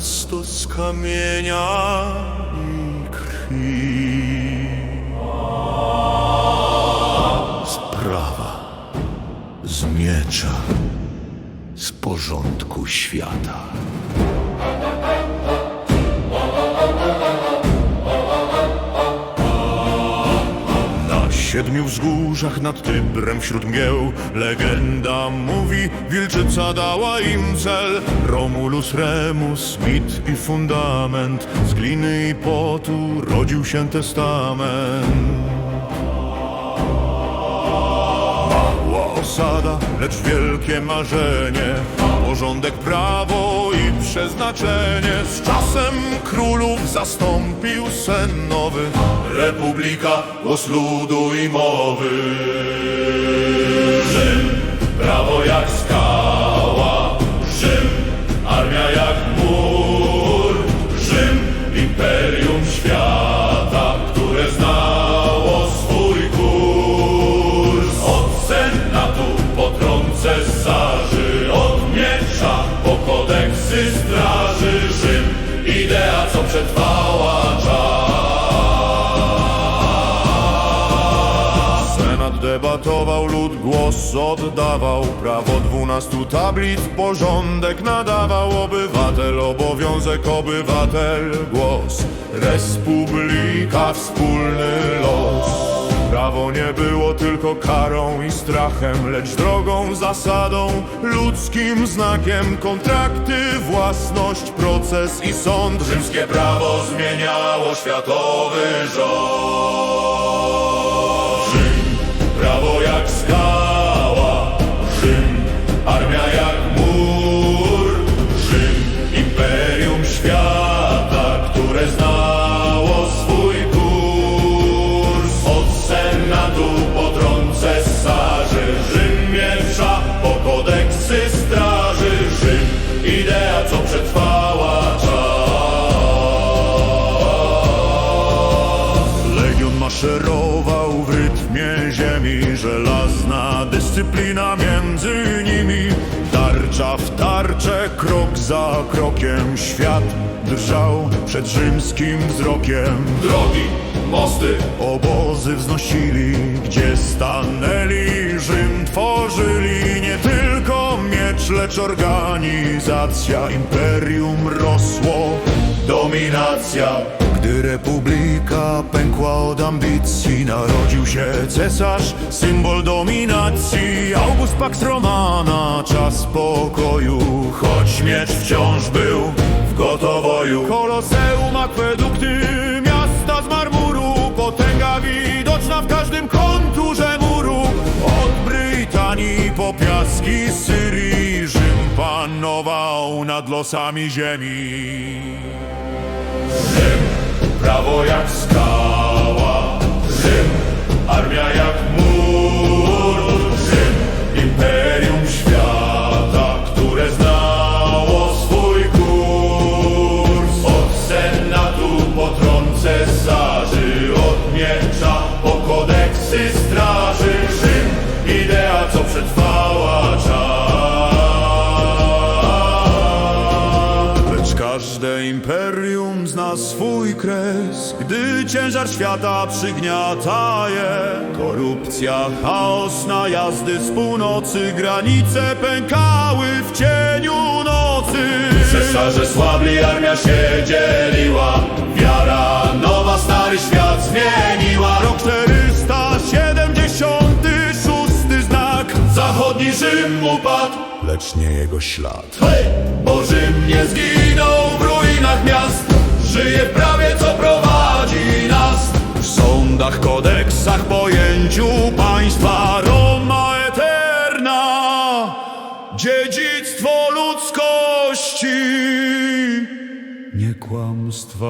z kamienia i krwi. Sprawa z miecza, z porządku świata. Siedmiu wzgórzach nad Tybrem wśród mgieł. Legenda mówi, wilczyca dała im cel. Romulus, Remus, mit i fundament. Z gliny i potu rodził się testament. Mała osada, lecz wielkie marzenie Porządek, prawo i przeznaczenie. Z czasem królów zastąpił sen nowy. Republika, głos ludu i mowy. Rzym, prawo co przetrwała czas. Senat debatował, lud głos oddawał Prawo dwunastu tablic, porządek nadawał. Obywatel, obowiązek, obywatel, głos. Republika, wspólny los Prawo nie było tylko karą i strachem, lecz drogą, zasadą, ludzkim znakiem. Kontrakty, własność, proces i sąd. Rzymskie prawo zmieniało światowy rząd. Dyscyplina między nimi. Tarcza w tarczę, krok za krokiem, świat drżał przed rzymskim wzrokiem. Drogi, mosty, obozy wznosili, gdzie stanęli, Rzym tworzyli nie tylko miecz, lecz organizacja, imperium rosło, dominacja. Gdy republika pękła od ambicji, narodził się cesarz, symbol dominacji. August Pax Romana, czas pokoju, choć miecz wciąż był w gotowoju. Koloseum, akwedukty, miasta z marmuru, potęga widoczna w każdym konturze muru. Od Brytanii po piaski Syrii, Rzym panował nad losami ziemi. Prawo jak skała, Rzym, armia jak każde imperium zna swój kres, gdy ciężar świata przygniata je. Korupcja, chaos, najazdy z północy, granice pękały w cieniu nocy. Cesarze słabli, armia się dzieliła, wiara nowa, stary świat zmieniła. Rok 476 znak, zachodni Rzym upadł, lecz nie jego ślad. Hej! Bo Rzym nie zginął Dziedzictwo ludzkości Nie kłamstwa